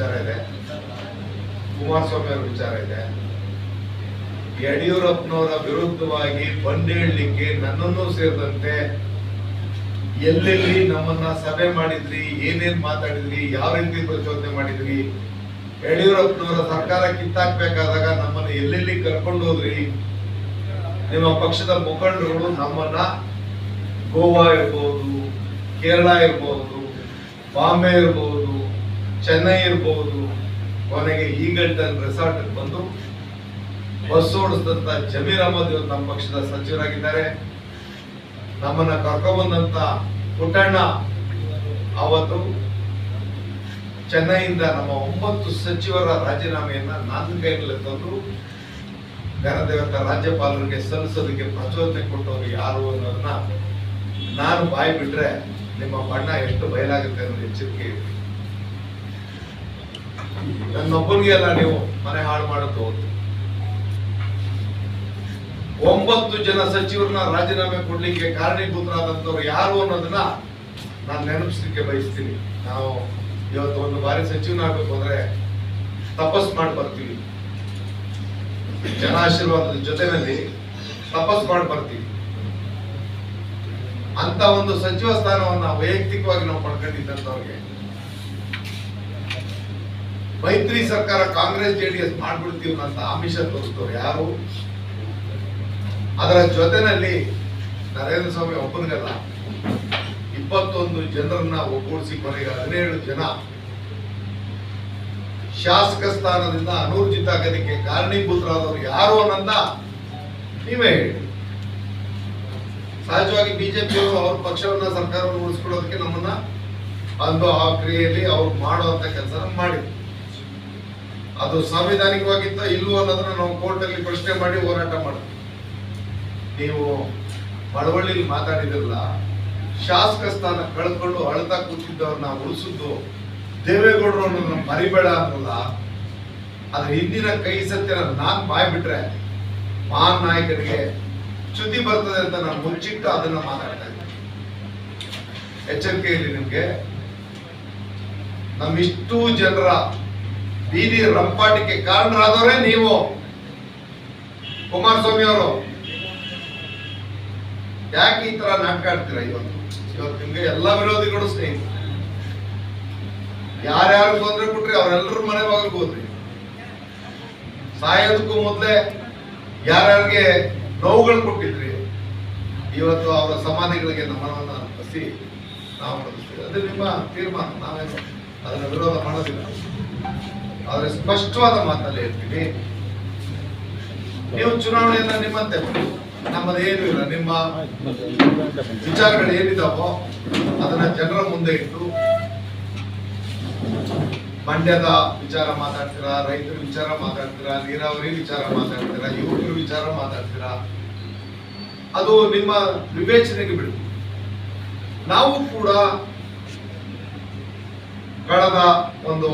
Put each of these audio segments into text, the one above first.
ವಿಚಾರ ಇದೆ. ಕುಮಾರಸ್ವಾಮಿ ಅವರ ವಿಚಾರ ಇದೆ. ಯಡಿಯೂರಪ್ಪನವರ ವಿರುದ್ಧವಾಗಿ ಬಂದೇಳಲಿಕ್ಕೆ ನನ್ನನ್ನು ಸೇರಿದಂತೆ ಎಲ್ಲೆಲ್ಲಿ ನಮ್ಮನ್ನ ಸಭೆ ಮಾಡಿದ್ರಿ, ಏನೇನ್ ಮಾತಾಡಿದ್ರಿ, ಯಾವ ರೀತಿ ಪ್ರಚೋದನೆ ಮಾಡಿದ್ರಿ, ಯಡಿಯೂರಪ್ಪನವರ ಸರ್ಕಾರ ಕಿತ್ತಾಕ್ಬೇಕಾದಾಗ ನಮ್ಮನ್ನ ಎಲ್ಲೆಲ್ಲಿ ಕರ್ಕೊಂಡು ಹೋದ್ರಿ, ನಿಮ್ಮ ಪಕ್ಷದ ಮುಖಂಡರು ನಮ್ಮನ್ನ ಗೋವಾ ಇರ್ಬೋದು, ಕೇರಳ ಇರ್ಬೋದು, ಬಾಂಬೆ ಇರ್ಬೋದು ಚೆನ್ನೈ ಇರ್ಬೋದು, ಕೊನೆಗೆ ಈಗಲ್ಟನ್ ರೆಸಾರ್ಟ್ ಬಂದು ಬಸ್ ಓಡಿಸಿದಂತ ಜಮೀರ್ ಅಹಮದ್ ಇವರು ನಮ್ಮ ಪಕ್ಷದ ಸಚಿವರಾಗಿದ್ದಾರೆ. ನಮ್ಮನ್ನ ಕರ್ಕೊಂಡ್ಬಂದಂತ ಪುಟ್ಟಣ್ಣ ಅವತ್ತು ಚೆನ್ನೈಯಿಂದ ನಮ್ಮ ಒಂಬತ್ತು ಸಚಿವರ ರಾಜೀನಾಮೆಯನ್ನ ನಾಲ್ಕು ಕೈಗಳಲ್ಲಿ ತಂದು ಗಣದೇವತ ರಾಜ್ಯಪಾಲರಿಗೆ ಸಲ್ಲಿಸೋದಕ್ಕೆ ಪ್ರಚೋದನೆ ಕೊಟ್ಟವರು ಯಾರು ಅನ್ನೋದನ್ನ ನಾನು ಬಾಯಿ ಬಿಟ್ರೆ ನಿಮ್ಮ ಬಣ್ಣ ಎಷ್ಟು ಬಯಲಾಗುತ್ತೆ ಅನ್ನೋದು ಎಚ್ಚರಿಕೆ ನನ್ನೊಬ್ಬನಿಗೆ ಅಲ್ಲ ನೀವು ಮನೆ ಹಾಳು ಮಾಡೋದು ಒಂಬತ್ತು ಜನ ಸಚಿವರನ್ನ ರಾಜೀನಾಮೆ ಕೊಡ್ಲಿಕ್ಕೆ ಕಾರಣೀಭೂತರಾದಂತವ್ರು ಯಾರು ಅನ್ನೋದನ್ನ ನಾನು ನೆನಪಿಸ್ಲಿಕ್ಕೆ ಬಯಸ್ತೀನಿ. ನಾವು ಇವತ್ತು ಒಂದು ಬಾರಿ ಸಚಿವನಾಗಬೇಕು ಅಂದ್ರೆ ತಪಸ್ ಮಾಡಿ ಬರ್ತೀವಿ. ಜನಾಶೀರ್ವಾದದ ಜೊತೆನಲ್ಲಿ ತಪಸ್ ಮಾಡಿ ಬರ್ತೀವಿ. ಅಂತ ಒಂದು ಸಚಿವ ಸ್ಥಾನವನ್ನ ವೈಯಕ್ತಿಕವಾಗಿ ನಾವು ಪಡ್ಕೊಂಡಿದ್ದಂತವ್ರಿಗೆ ಮೈತ್ರಿ ಸರ್ಕಾರ ಕಾಂಗ್ರೆಸ್ ಜೆಡಿಎಸ್ ಮಾಡ್ಬಿಡ್ತೀವಿ ಅಂತ ಆಮಿಷ ತೋರಿಸ್ತವ್ರು ಯಾರು? ಅದರ ಜೊತೆನಲ್ಲಿ ನರೇಂದ್ರ ಸ್ವಾಮಿ ಒಬ್ಬನಿಗಲ್ಲ ಇಪ್ಪತ್ತೊಂದು ಜನರನ್ನ ಒಗ್ಗೂಡಿಸಿ ಕೊನೆಗೆ ಹದಿನೇಳು ಜನ ಶಾಸಕ ಸ್ಥಾನದಿಂದ ಅನೂರ್ಜಿತ ಆಗೋದಕ್ಕೆ ಕಾರಣೀಭೂತರಾದವರು ಯಾರು ಅನ್ನೋದನ್ನ ನೀವೇ ಹೇಳಿ. ಸಹಜವಾಗಿ ಬಿಜೆಪಿಯವರು ಅವ್ರ ಪಕ್ಷವನ್ನ ಸರ್ಕಾರವನ್ನು ಉಳಿಸ್ಕೊಳ್ಳೋದಕ್ಕೆ ನಮ್ಮನ್ನ ಅಂದು ಆ ಕ್ರಿಯೆಯಲ್ಲಿ ಅವ್ರು ಮಾಡುವಂತ ಕೆಲಸ ಮಾಡಿದ್ರು. ಅದು ಸಾಂವಿಧಾನಿಕವಾಗಿತ್ತ ಇಲ್ಲೂ ಅನ್ನೋದನ್ನ ನಾವು ಕೋರ್ಟಲ್ಲಿ ಪ್ರಶ್ನೆ ಮಾಡಿ ಹೋರಾಟ ಮಾಡ್ತೀವಿ. ನೀವು ಮಳವಳ್ಳಿಲಿ ಮಾತಾಡಿದ್ರಲ್ಲ, ಶಾಸಕ ಸ್ಥಾನ ಕಳ್ಕೊಂಡು ಅಳತಾ ಕೂತಿದ್ದವ್ರನ್ನ ಉಳಿಸಿದ್ದು ದೇವೇಗೌಡರು ಅನ್ನೋದನ್ನ ಮರಿಬೇಡ ಅನ್ನಲ್ಲ. ಅದ್ರ ಹಿಂದಿನ ಕೈ ಸತ್ಯನ ನಾನ್ ಬಾಯ್ ಬಿಟ್ರೆ ಮಹಾನ್ ನಾಯಕರಿಗೆ ಚ್ಯುತಿ ಬರ್ತದೆ ಅಂತ ನಾನು ಮುಚ್ಚಿಟ್ಟು ಅದನ್ನ ಮಾತಾಡ್ತಾ ಇದ್ದೀನಿ. ಎಚ್ಚರಿಕೆಯಲ್ಲಿ ನಿಮ್ಗೆ, ನಮ್ಮಿಷ್ಟು ಜನರ ಬೀದಿ ರಂಪಾಟಕ್ಕೆ ಕಾರಣರಾದವರೇ ನೀವು. ಕುಮಾರಸ್ವಾಮಿ ಅವರು. ಯಾಕೆ ಈ ತರ ನಾಟಕ ಆಡ್ತೀರಾ ಇವತ್ತು? ಇವತ್ತು ನಿಮ್ಗೆ ಎಲ್ಲಾ ವಿರೋಧಿಗಳು ಸ್ನೇಹಿತರು. ಯಾರ್ಯಾರು ತೊಂದರೆ ಕೊಟ್ರಿ ಅವರೆಲ್ಲರೂ ಮನೆ ಬಾಗಿಲು ಹೋದ್ರಿ. ಸಾಯೋದಕ್ಕೂ ಮೊದಲೇ ಯಾರ್ಯಾರಿಗೆ ನೋವುಗಳು ಕೊಟ್ಟಿದ್ರಿ, ಇವತ್ತು ಅವರ ಸಮಾಧಿಗಳಿಗೆ ನಮನವನ್ನು ಅರ್ಪಿಸಿ ನಾವು ಅದು ನಿಮ್ಮ ತೀರ್ಮಾನ, ನಾವೇನು ಅದನ್ನ ವಿರೋಧ ಮಾಡೋದಿಲ್ಲ. ಆದರೆ ಸ್ಪಷ್ಟವಾದ ಮಾತಲ್ಲಿ ಹೇಳ್ತೀವಿ ನೀವು ಚುನಾವಣೆಯನ್ನ ನಿಮ್ಮಂತೆ ನಮ್ಮದು ನಮ್ಮದೇನು ಇಲ್ಲ. ನಿಮ್ಮ ವಿಚಾರಗಳು ಏನಿದಾವೋ ಅದನ್ನ ಜನರ ಮುಂದೆ ಇಟ್ಟು ಮಂಡ್ಯದ ವಿಚಾರ ಮಾತಾಡ್ತೀರಾ, ರೈತರ ವಿಚಾರ ಮಾತಾಡ್ತೀರಾ, ನೀರಾವರಿ ವಿಚಾರ ಮಾತಾಡ್ತೀರಾ, ಯುವಕರ ವಿಚಾರ ಮಾತಾಡ್ತೀರಾ, ಅದು ನಿಮ್ಮ ವಿವೇಚನೆಗೆ ಬಿಡು ನಾವು ಕೂಡ ಕಳೆದ ಒಂದು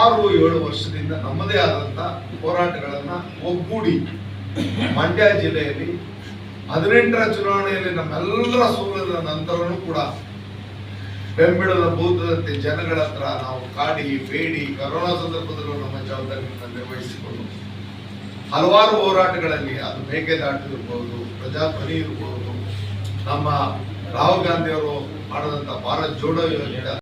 ಆರು ಏಳು ವರ್ಷದಿಂದ ನಮ್ಮದೇ ಆದಂತ ಹೋರಾಟಗಳನ್ನ ಒಗ್ಗೂಡಿ ಮಂಡ್ಯ ಜಿಲ್ಲೆಯಲ್ಲಿ ಹದಿನೆಂಟರ ಚುನಾವಣೆಯಲ್ಲಿ ನಮ್ಮೆಲ್ಲರ ಸೋಲದ ನಂತರನೂ ಕೂಡ ಬೆಂಬಿಡದ ಭೂತದಂತೆ ಜನಗಳ ಹತ್ರ ನಾವು ಕಾಡಿ, ಬೇಡಿ, ಕರೋನಾ ಸಂದರ್ಭದಲ್ಲೂ ನಮ್ಮ ಜವಾಬ್ದಾರಿಯನ್ನು ನಿರ್ವಹಿಸಿಕೊಂಡು ಹಲವಾರು ಹೋರಾಟಗಳಲ್ಲಿ ಅದು ಮೇಕೆದಾಟು ಇರ್ಬೋದು ಪ್ರಜಾಧ್ವನಿ ಇರ್ಬೋದು, ನಮ್ಮ ರಾಹುಲ್ ಗಾಂಧಿ ಅವರು ಮಾಡಿದಂತ ಭಾರತ್ ಜೋಡೋ ಯೋಜನೆ